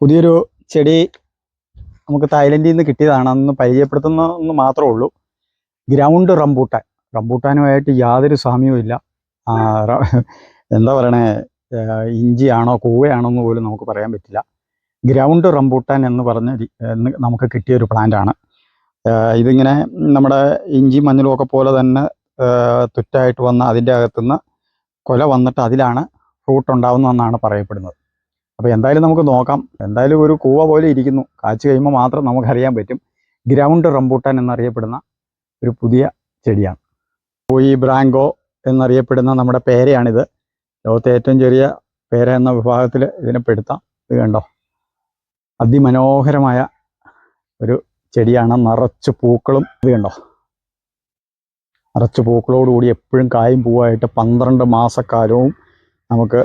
പുതിയൊരു ചെടി നമുക്ക് തായ്ലൻഡിൽ നിന്ന് കിട്ടിയതാണ്. അന്ന് പരിചയപ്പെടുത്തുന്നതെന്ന് മാത്രമേ ഉള്ളൂ. Ground rambutan. റംബൂട്ടാനുമായിട്ട് യാതൊരു സാമ്യവും ഇല്ല. എന്താ പറയണേ? ഇഞ്ചിയാണോ കൂവയാണോ എന്ന് പോലും നമുക്ക് പറയാൻ പറ്റില്ല. ഗ്രൗണ്ട് റംബൂട്ടാൻ എന്ന് പറഞ്ഞ നമുക്ക് കിട്ടിയ ഒരു പ്ലാന്റാണ് ഇതിങ്ങനെ നമ്മുടെ ഇഞ്ചി മഞ്ഞളും ഒക്കെ പോലെ തന്നെ തുറ്റായിട്ട് വന്ന അതിന്റെ അകത്തുനിന്ന് കൊല വന്നിട്ട് അതിലാണ് ഫ്രൂട്ട് ഉണ്ടാവുന്നതെന്നാണ് പറയപ്പെടുന്നത്. അപ്പോൾ എന്തായാലും നമുക്ക് നോക്കാം. എന്തായാലും ഒരു കൂവ പോലെ ഇരിക്കുന്നു. കാച്ചു കഴിയുമ്പോൾ മാത്രം നമുക്കറിയാൻ പറ്റും. ഗ്രൗണ്ട് റംബൂട്ടാൻ എന്നറിയപ്പെടുന്ന ഒരു പുതിയ ചെടിയാണ്. പോയി ബ്രാങ്കോ എന്നറിയപ്പെടുന്ന നമ്മുടെ പേരയാണിത്. ലോകത്തെ ഏറ്റവും ചെറിയ പേര എന്ന വിഭാഗത്തിൽ ഇതിനെ പെടുത്താം. ഇത് കണ്ടോ? അതിമനോഹരമായ ഒരു ചെടിയാണ്. നിറച്ച് പൂക്കളും ഇത് കണ്ടോ? നിറച്ച് പൂക്കളോടുകൂടി എപ്പോഴും കായും പൂവായിട്ട് പന്ത്രണ്ട് മാസക്കാലവും നമുക്ക്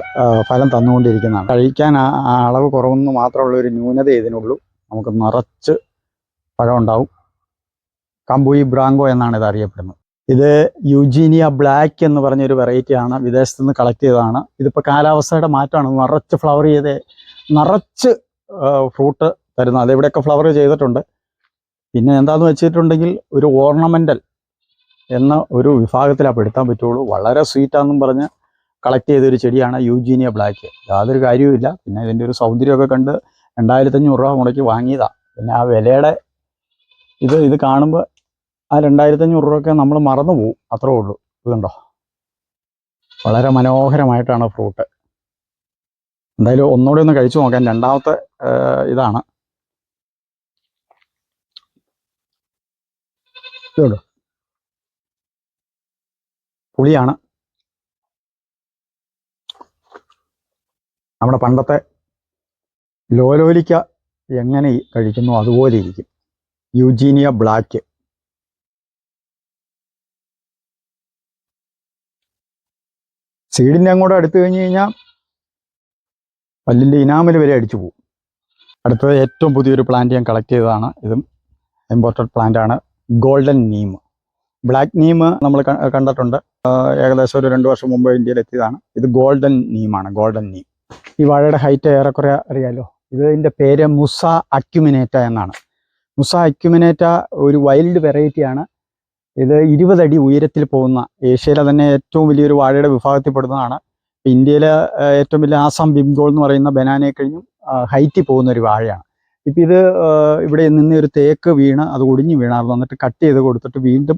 ഫലം തന്നുകൊണ്ടിരിക്കുന്നതാണ്. കഴിക്കാൻ ആ ആ അളവ് കുറവെന്ന് മാത്രമുള്ള ഒരു ന്യൂനത ഇതിനുള്ളൂ. നമുക്ക് നിറച്ച് പഴം ഉണ്ടാവും കമ്പൂയി ബ്രാങ്കോ എന്നാണ് ഇത് അറിയപ്പെടുന്നത്. ഇത് യുജീനിയ ബ്ലാക്ക് എന്ന് പറഞ്ഞൊരു വെറൈറ്റി ആണ്. വിദേശത്ത് നിന്ന് കളക്ട് ചെയ്തതാണ്. ഇതിപ്പോൾ കാലാവസ്ഥയുടെ മാറ്റമാണ്. നിറച്ച് ഫ്ലവർ ചെയ്ത് നിറച്ച് ഫ്രൂട്ട് തരുന്നത് അതിവിടെയൊക്കെ ഫ്ലവർ ചെയ്തിട്ടുണ്ട്. പിന്നെ എന്താണെന്ന് വെച്ചിട്ടുണ്ടെങ്കിൽ ഒരു ഓർണമെന്റൽ എന്ന ഒരു വിഭാഗത്തിലാണ് പെടുത്താൻ പറ്റുള്ളൂ. വളരെ സ്വീറ്റാന്നും പറഞ്ഞ് കളക്ട് ചെയ്തൊരു ചെടിയാണ് യൂജീനിയ ബ്ലാക്ക്. യാതൊരു കാര്യവുമില്ല പിന്നെ ഇതിന്റെ ഒരു സൗന്ദര്യമൊക്കെ കണ്ട് രണ്ടായിരത്തഞ്ഞൂറ് രൂപ മുടക്കി വാങ്ങിയതാണ് പിന്നെ ആ വിലയുടെ ഇത് ഇത് കാണുമ്പോൾ ആ രണ്ടായിരത്തഞ്ഞൂറ് രൂപയൊക്കെ നമ്മൾ മറന്നു പോകും അത്രേ ഉള്ളൂ. ഇതുണ്ടോ വളരെ മനോഹരമായിട്ടാണ് ഫ്രൂട്ട്. എന്തായാലും ഒന്നുകൂടി ഒന്ന് കഴിച്ചു നോക്കാം. രണ്ടാമത്തെ ഇതാണ്. ഇതുണ്ടോ പുളിയാണ്. നമ്മുടെ പണ്ടത്തെ ലോലോലിക്ക എങ്ങനെ കഴിക്കുന്നു അതുപോലെ ഇരിക്കും. Eugenia black. സീഡിന്റെ അങ്ങോട്ട് അടുത്ത് കഴിഞ്ഞ് കഴിഞ്ഞാൽ പല്ലിന്റെ ഇനാമിൽ വരെ അടിച്ചു പോകും. അടുത്തത് ഏറ്റവും പുതിയൊരു പ്ലാന്റ് ഞാൻ കളക്ട് ചെയ്തതാണ്. ഇതും പ്ലാന്റ് ആണ്. ഗോൾഡൻ നീം ബ്ലാക്ക് നീം നമ്മൾ കണ്ടിട്ടുണ്ട്. ഏകദേശം ഒരു രണ്ട് വർഷം മുമ്പ് ഇന്ത്യയിൽ എത്തിയതാണ്. ഇത് ഗോൾഡൻ നീമാണ് ഗോൾഡൻ നീം ഈ വാഴയുടെ ഹൈറ്റ് ഏറെക്കുറെ അറിയാലോ. ഇതിന്റെ പേര് മുസ അക്യുമിനേറ്റ എന്നാണ്. മുസ അക്യുമിനേറ്റ ഒരു വൈൽഡ് വെറൈറ്റിയാണ് ഇത് ഇരുപതടി ഉയരത്തിൽ പോകുന്ന ഏഷ്യയിലെ തന്നെ ഏറ്റവും വലിയൊരു വാഴയുടെ വിഭാഗത്തിൽപ്പെടുന്നതാണ്. ഇന്ത്യയിലെ ഏറ്റവും വലിയ ആസാം ബിംഗോൾ എന്ന് പറയുന്ന ബനാനയെ കഴിഞ്ഞും ഹൈറ്റിൽ പോകുന്ന ഒരു വാഴയാണ്. ഇപ്പം ഇത് ഇവിടെ നിന്ന് ഒരു തേക്ക് വീണ് അത് ഒടിഞ്ഞു വീണായിരുന്നു. എന്നിട്ട് കട്ട് ചെയ്ത് കൊടുത്തിട്ട് വീണ്ടും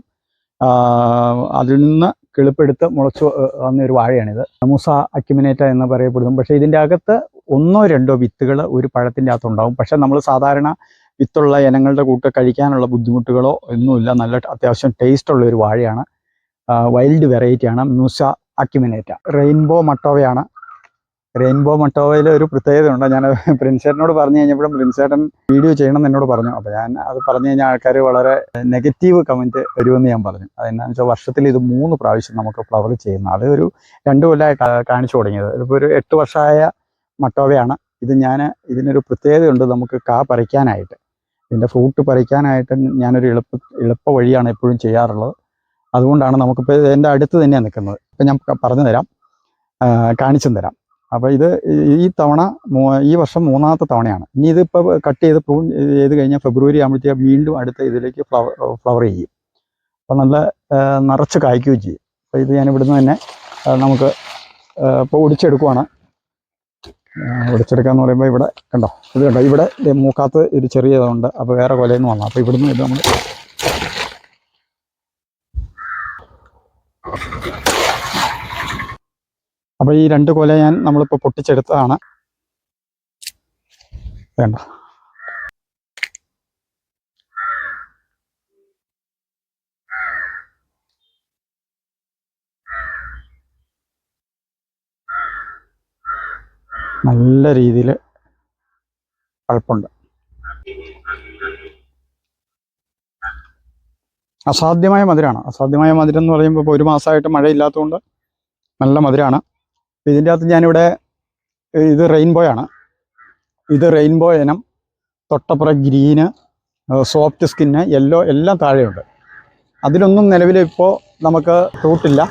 അതിൽ നിന്ന് കിളിപ്പെടുത്ത് മുളച്ചു വന്ന ഒരു വാഴയാണിത്. മുസ അക്യുമിനേറ്റ എന്ന് പറയപ്പെടുന്നു. പക്ഷേ ഇതിന്റെ അകത്ത് ഒന്നോ രണ്ടോ വിത്തുകൾ ഒരു പഴത്തിന്റെ അകത്തുണ്ടാവും. പക്ഷേ നമ്മൾ സാധാരണ വിത്തുള്ള ഇനങ്ങളുടെ കൂട്ട് കഴിക്കാനുള്ള ബുദ്ധിമുട്ടുകളോ ഒന്നുമില്ല. നല്ല അത്യാവശ്യം ടേസ്റ്റ് ഉള്ള ഒരു വാഴയാണ്. വൈൽഡ് വെറൈറ്റിയാണ് മൂസ അക്യുമിനേറ്റ. റെയിൻബോ മട്ടോവയാണ് റെയിൻബോ മട്ടോവയിൽ ഒരു പ്രത്യേകതയുണ്ട് ഞാൻ പ്രിൻസേട്ടനോട് പറഞ്ഞു കഴിഞ്ഞപ്പോഴും പ്രിൻസേട്ടൻ വീഡിയോ ചെയ്യണം എന്ന് എന്നോട് പറഞ്ഞു. അപ്പോൾ ഞാൻ അത് പറഞ്ഞു കഴിഞ്ഞാൽ ആൾക്കാർ വളരെ നെഗറ്റീവ് കമന്റ് വരുമെന്ന് ഞാൻ പറഞ്ഞു. അതെന്നാന്ന് വെച്ചാൽ വർഷത്തിൽ ഇത് മൂന്ന് പ്രാവശ്യം നമുക്ക് ഫ്ലവർ ചെയ്യുന്നു. അത് ഒരു രണ്ട് കൊല്ലമായിട്ടാണ് കാണിച്ചു തുടങ്ങിയത്. ഇതിപ്പോൾ ഒരു എട്ട് വർഷമായ മട്ടോവയാണ് ഇത് ഞാൻ ഇതിനൊരു പ്രത്യേകതയുണ്ട് നമുക്ക് കാ പറിക്കാനായിട്ട്. ഇതിന്റെ ഫ്രൂട്ട് പറിക്കാനായിട്ട് ഞാനൊരു എളുപ്പ എളുപ്പ വഴിയാണ് എപ്പോഴും ചെയ്യാറുള്ളത്. അതുകൊണ്ടാണ് നമുക്കിപ്പോൾ എന്റെ അടുത്ത് തന്നെയാണ് നിൽക്കുന്നത്. ഇപ്പം ഞാൻ പറഞ്ഞു തരാം കാണിച്ചും തരാം. അപ്പോൾ ഇത് ഈ തവണ ഈ വർഷം മൂന്നാമത്തെ തവണയാണ്. ഇനി ഇതിപ്പോൾ കട്ട് ചെയ്ത് പ്രൂൺ ചെയ്ത് കഴിഞ്ഞാൽ ഫെബ്രുവരി ആകുമ്പോഴത്തേക്ക് വീണ്ടും അടുത്ത ഇതിലേക്ക് ഫ്ലവർ ഫ്ലവർ ചെയ്യും. അപ്പോൾ നല്ല നിറച്ച് കായ്ക്കുകയും ചെയ്യും. അപ്പോൾ ഇത് ഞാൻ ഇവിടുന്ന് തന്നെ നമുക്ക് ഇപ്പോൾ ഒടിച്ചെടുക്കുവാണ്. ഒടിച്ചെടുക്കുക എന്ന് പറയുമ്പോൾ ഇവിടെ കണ്ടോ? ഇത് കണ്ടോ? ഇവിടെ മൂക്കാത്ത ഒരു ചെറിയ ഇതുണ്ട് അപ്പോൾ വേറെ കൊലയിൽ നിന്ന് വന്നു അപ്പോൾ ഇവിടുന്ന് ഇത് നമ്മൾ അപ്പോൾ ഈ രണ്ട് കൊല ഞാൻ നമ്മളിപ്പോൾ പൊട്ടിച്ചെടുത്തതാണ്. വേണ്ട. നല്ല രീതിയിൽ പഴുപ്പുണ്ട് അസാധ്യമായ മധുരമാണ് അസാധ്യമായ മധുരം എന്ന് പറയുമ്പോൾ ഇപ്പോൾ ഒരു മാസമായിട്ട് മഴയില്ലാത്തതുകൊണ്ട് നല്ല മധുരമാണ് ഇതിന്റെ അകത്ത് ഞാനിവിടെ ഇത് റെയിൻബോ ആണ്. ഇത് റെയിൻബോ ഇനം തൊട്ടപ്പുറം ഗ്രീന് സോഫ്റ്റ് സ്കിന്ന് യെല്ലോ എല്ലാം താഴെയുണ്ട്. അതിലൊന്നും നിലവിൽ ഇപ്പോൾ നമുക്ക് ഫ്രൂട്ടില്ല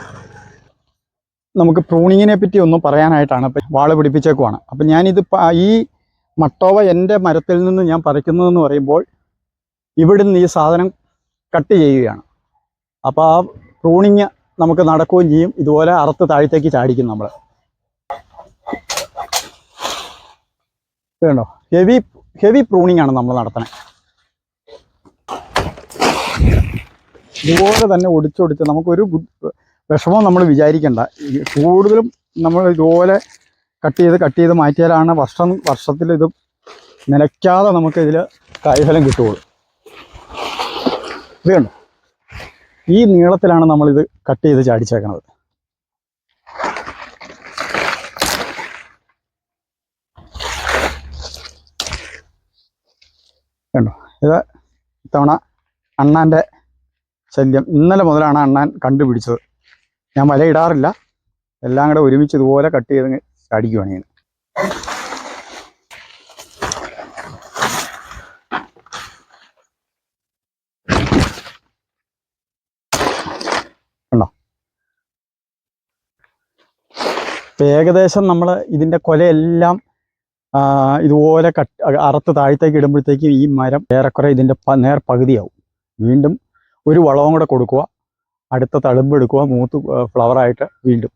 നമുക്ക് പ്രൂണിങ്ങിനെ പറ്റി ഒന്നും പറയാനായിട്ടാണ്. ഇപ്പം വാൾ പിടിപ്പിച്ചേക്കുവാണ്. അപ്പം ഞാനിത് ഈ മട്ടോവ എന്റെ മരത്തിൽ നിന്ന് ഞാൻ പറിക്കുന്നതെന്ന് പറയുമ്പോൾ ഇവിടുന്ന് ഈ സാധനം കട്ട് ചെയ്യുകയാണ്. അപ്പോൾ ആ പ്രൂണിങ് നമുക്ക് നടക്കുകയും ചെയ്യും. ഇതുപോലെ അറുത്ത് താഴത്തേക്ക് ചാടിക്കും നമ്മൾ വേണ്ടോ ഹെവി ഹെവി പ്രൂണിങ് ആണ് നമ്മൾ നടത്തണേ. ഇതുപോലെ തന്നെ ഒടിച്ചൊടിച്ച് നമുക്കൊരു വിഷമം നമ്മൾ വിചാരിക്കേണ്ട. കൂടുതലും നമ്മൾ ഇതുപോലെ കട്ട് ചെയ്ത് കട്ട് ചെയ്ത് മാറ്റിയാലാണ് വർഷം വർഷത്തിൽ ഇത് നിലയ്ക്കാതെ നമുക്ക് ഇതിൽ കായ്ഫലം കിട്ടുകയുള്ളൂ. ഇത് കണ്ടോ? ഈ നീളത്തിലാണ് നമ്മളിത് കട്ട് ചെയ്ത് ചാടിച്ചേക്കണത് കണ്ടോ ഇത് ഇത്തവണ അണ്ണാന്റെ ശല്യം. ഇന്നലെ മുതലാണ് അണ്ണാൻ കണ്ടുപിടിച്ചത്. ഞാൻ വല ഇടാറില്ല. എല്ലാം കൂടെ ഒരുമിച്ച് ഇതുപോലെ കട്ട് ചെയ്ത് അടിക്കുവാണ് ഞാൻ ഏകദേശം നമ്മൾ ഇതിന്റെ കൊലയെല്ലാം ഇതുപോലെ കട്ട് അറുത്ത് താഴത്തേക്ക് ഇടുമ്പോഴത്തേക്കും ഈ മരം ഏറെക്കുറെ ഇതിന്റെ നേർ പകുതിയാവും വീണ്ടും ഒരു വളവും കൂടെ കൊടുക്കുക അടുത്ത തളുമ്പ് എടുക്കുക മൂത്ത് ഫ്ലവറായിട്ട് വീണ്ടും.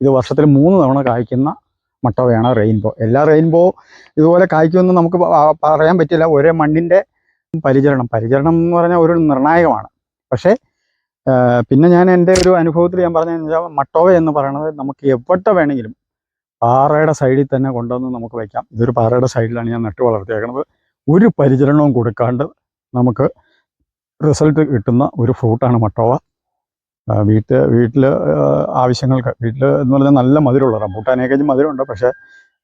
ഇത് വർഷത്തിൽ മൂന്ന് തവണ കായ്ക്കുന്ന മട്ടവയാണ് റെയിൻബോ എല്ലാ റെയിൻബോ ഇതുപോലെ കായ്ക്കുമെന്ന് നമുക്ക് പറയാൻ പറ്റില്ല. ഒരേ മണ്ണിന്റെ പരിചരണം. പരിചരണം എന്ന് പറഞ്ഞാൽ ഒരു നിർണായകമാണ്. പക്ഷേ പിന്നെ ഞാൻ എന്റെ ഒരു അനുഭവത്തിൽ ഞാൻ പറഞ്ഞതെന്ന് വെച്ചാൽ മട്ടോവ എന്ന് പറയുന്നത് നമുക്ക് എവിടെ വേണമെങ്കിലും പാറയുടെ സൈഡിൽ തന്നെ കൊണ്ടുവന്ന് നമുക്ക് വയ്ക്കാം ഇതൊരു പാറയുടെ സൈഡിലാണ് ഞാൻ നട്ട് വളർത്തിയേക്കുന്നത് ഒരു പരിചരണവും കൊടുക്കാണ്ട് നമുക്ക് റിസൾട്ട് കിട്ടുന്ന ഒരു ഫ്രൂട്ടാണ് മട്ടോവ. വീട്ട് വീട്ടിൽ ആവശ്യങ്ങൾക്ക് വീട്ടിൽ എന്ന് പറഞ്ഞാൽ നല്ല മധുരമുള്ള റംബൂട്ടാനേക്കാൾ മധുരമുണ്ട് പക്ഷേ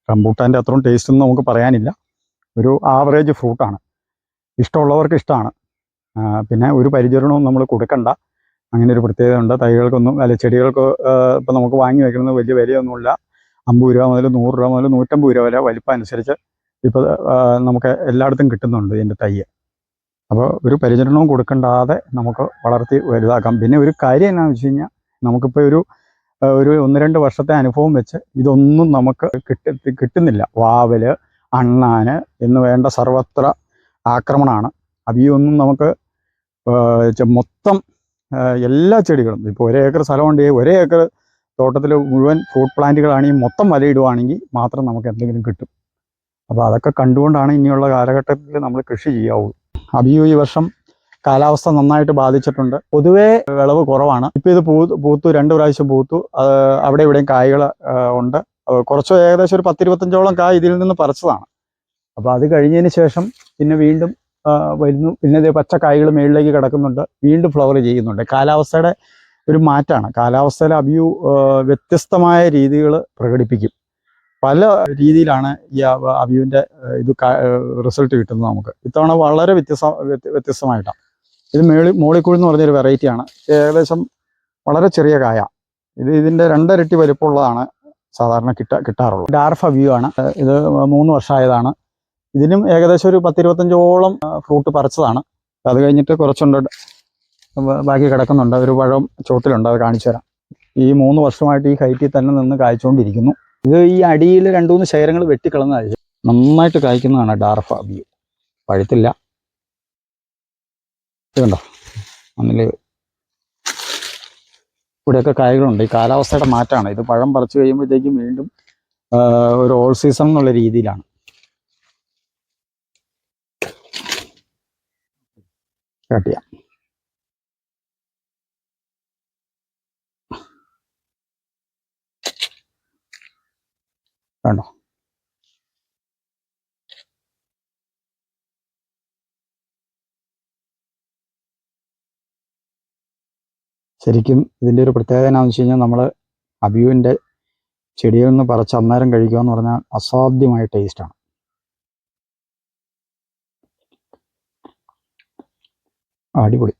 റംബൂട്ടാന്റെ അത്രയും ടേസ്റ്റ് ഒന്നും നമുക്ക് പറയാനില്ല. ഒരു ആവറേജ് ഫ്രൂട്ടാണ്. ഇഷ്ടമുള്ളവർക്ക് ഇഷ്ടമാണ്. പിന്നെ ഒരു പരിചരണവും നമ്മൾ കൊടുക്കണ്ട. അങ്ങനെ ഒരു പ്രത്യേകത ഉണ്ട്. തൈകൾക്കൊന്നും അല്ല ചെടികൾക്ക് ഇപ്പം നമുക്ക് വാങ്ങി വയ്ക്കുന്നത് വലിയ വിലയൊന്നുമില്ല. അമ്പത് രൂപ മുതൽ നൂറ് രൂപ മുതൽ നൂറ്റമ്പത് രൂപ വരെ വലിപ്പം അനുസരിച്ച് ഇപ്പോൾ നമുക്ക് എല്ലായിടത്തും കിട്ടുന്നുണ്ട് ഇതിന്റെ തൈ അപ്പോൾ ഒരു പരിചരണവും കൊടുക്കണ്ടാതെ നമുക്ക് വളർത്തി വലുതാക്കാം. പിന്നെ ഒരു കാര്യം എന്നാന്ന് വെച്ച് കഴിഞ്ഞാൽ നമുക്കിപ്പോൾ ഒരു ഒരു ഒന്ന് രണ്ട് വർഷത്തെ അനുഭവം വെച്ച് ഇതൊന്നും നമുക്ക് കിട്ടി കിട്ടുന്നില്ല. വാവൽ അണ്ണാന് എന്ന് വേണ്ട സർവത്ര ആക്രമണമാണ്. അപ്പം ഈ ഒന്നും നമുക്ക് മൊത്തം എല്ലാ ചെടികളും ഇപ്പോൾ ഒരേ ഏക്കർ സ്ഥലമുണ്ടെങ്കിൽ ഒരേ ഏക്കർ തോട്ടത്തിൽ മുഴുവൻ ഫ്രൂട്ട് പ്ലാന്റുകളാണ് ഈ മൊത്തം വലയിടുവാണെങ്കിൽ മാത്രം നമുക്ക് എന്തെങ്കിലും കിട്ടും. അപ്പോൾ അതൊക്കെ കണ്ടുകൊണ്ടാണ് ഇനിയുള്ള കാലഘട്ടത്തിൽ നമ്മൾ കൃഷി ചെയ്യാവുള്ളൂ അബിയു ഈ വർഷം കാലാവസ്ഥ നന്നായിട്ട് ബാധിച്ചിട്ടുണ്ട്. പൊതുവേ വിളവ് കുറവാണ്. ഇപ്പോൾ ഇത് പൂ പൂത്തു രണ്ട് പ്രാവശ്യം പൂത്തു. അവിടെ ഇവിടെയും കായ്കൾ ഉണ്ട്. കുറച്ച് ഏകദേശം ഒരു പത്തിരുപത്തഞ്ചോളം കായ ഇതിൽ നിന്ന് പറിച്ചതാണ്. അപ്പോൾ അത് കഴിഞ്ഞതിന് ശേഷം പിന്നെ വീണ്ടും വരുന്നു. പിന്നെ പച്ച കായ്കൾ മേളിലേക്ക് കിടക്കുന്നുണ്ട്. വീണ്ടും ഫ്ലവർ ചെയ്യുന്നുണ്ട്. കാലാവസ്ഥയുടെ ഒരു മാറ്റമാണ് കാലാവസ്ഥയിൽ അഭിയു വ്യത്യസ്തമായ രീതികൾ പ്രകടിപ്പിക്കും. പല രീതിയിലാണ് ഈ അഭിയുവിന്റെ ഇത് റിസൾട്ട് കിട്ടുന്നത് നമുക്ക്. ഇത്തവണ വളരെ വ്യത്യസ്ത വ്യത്യസ്തമായിട്ടാണ്. ഇത് മേളി മോളിക്കുഴി എന്ന് പറഞ്ഞൊരു വെറൈറ്റിയാണ്. ഏകദേശം വളരെ ചെറിയ കായ. ഇത് ഇതിന്റെ രണ്ടരട്ടി വലിപ്പമുള്ളതാണ് സാധാരണ കിട്ട കിട്ടാറുള്ളത്. ഡാർഫ് വ്യൂ ആണ്. ഇത് മൂന്ന് വർഷമായതാണ്. ഇതിനും ഏകദേശം ഒരു പത്തിരുപത്തഞ്ചോളം ഫ്രൂട്ട് പറിച്ചതാണ്. അത് കഴിഞ്ഞിട്ട് കുറച്ചുണ്ട് ബാക്കി കിടക്കുന്നുണ്ട്. ഒരു പഴം ചോട്ടിലുണ്ട് അത് കാണിച്ചു തരാം. ഈ മൂന്ന് വർഷമായിട്ട് ഈ ഹൈറ്റിൽ തന്നെ നിന്ന് കായ്ച്ചുകൊണ്ടിരിക്കുന്നു. ഇത് ഈ അടിയിൽ രണ്ടു മൂന്ന് ശേഖരങ്ങൾ വെട്ടിക്കളഞ്ഞതായി നന്നായിട്ട് കായ്ക്കുന്നതാണ് ഡാർഫ വ്യൂ. പഴുത്തില്ല. ഇതുണ്ടോ മണ്ണിൽ ഇവിടെയൊക്കെ കായകളുണ്ട്. ഈ കാലാവസ്ഥയുടെ മാറ്റമാണ്. ഇത് പഴം പറിച്ചു കഴിയുമ്പോഴത്തേക്കും വീണ്ടും ഒരു ഓൾ സീസൺ എന്നുള്ള രീതിയിലാണ്. കട്ട് ചെയ്യാം. കണ്ടോ ശരിക്കും ഇതിന്റെ ഒരു പ്രത്യേകത എന്നാന്ന് വെച്ച് കഴിഞ്ഞാൽ നമ്മൾ അബിയുവിന്റെ ചെടിയിൽ നിന്ന് പറിച്ച് അന്നേരം കഴിക്കുക എന്ന് പറഞ്ഞാൽ അസാധ്യമായ ടേസ്റ്റാണ് അടിപൊളി.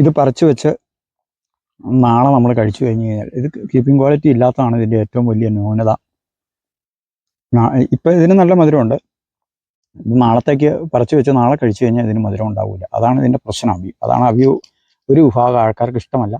ഇത് പറിച്ചു വെച്ച് നാളെ നമ്മൾ കഴിച്ചു കഴിഞ്ഞ് കഴിഞ്ഞാൽ ഇത് കീപ്പിംഗ് ക്വാളിറ്റി ഇല്ലാത്തതാണ് ഇതിന്റെ ഏറ്റവും വലിയ ന്യൂനത. ഇപ്പം ഇതിന് നല്ല മധുരമുണ്ട്. ഇത് നാളത്തേക്ക് പറിച്ചു വെച്ച് നാളെ കഴിച്ചു കഴിഞ്ഞാൽ ഇതിന് മധുരം ഉണ്ടാവില്ല. അതാണ് ഇതിന്റെ പ്രശ്നം. അവ്യൂ അതാണ് അവ്യൂ ഒരു വിഭാഗം ആൾക്കാർക്ക് ഇഷ്ടമല്ല.